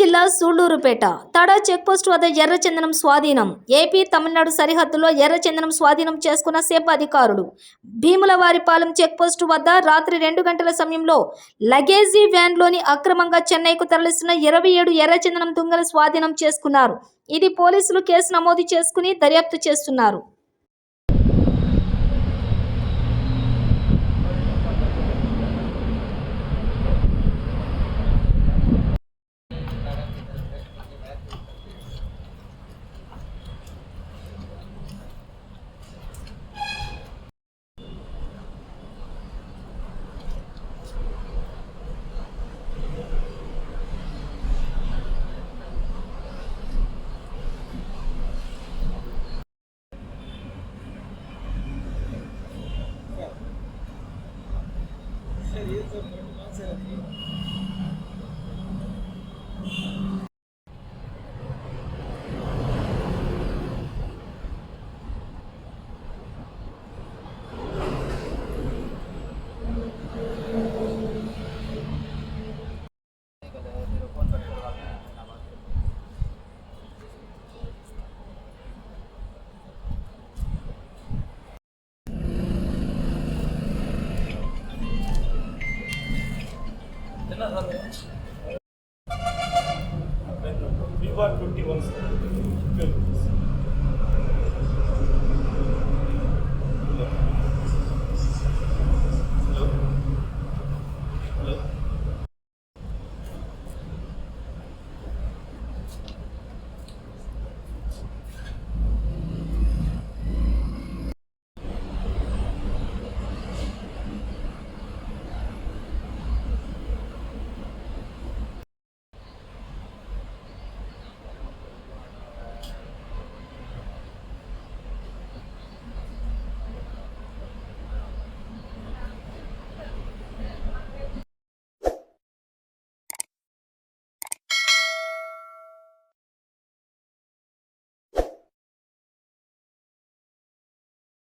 జిల్లా సూళ్ళూరుపేట తడా చెక్పోస్ట్ వద్ద ఎర్రచందనం స్వాధీనం. ఏపీ తమిళనాడు సరిహద్దులో ఎర్రచందనం స్వాధీనం చేసుకున్న సేప అధికారులు. భీములవారిపాలెం చెక్పోస్ట్ వద్ద రాత్రి రెండు గంటల సమయంలో లగేజీ వ్యాన్లోని అక్రమంగా చెన్నైకు తరలిస్తున్న ఇరవై ఏడు ఎర్రచందనం దుంగల స్వాధీనం చేసుకున్నారు. ఇది పోలీసులు కేసు నమోదు చేసుకుని దర్యాప్తు చేస్తున్నారు. चाहिए तो मेरे पास है रखिए We were 21.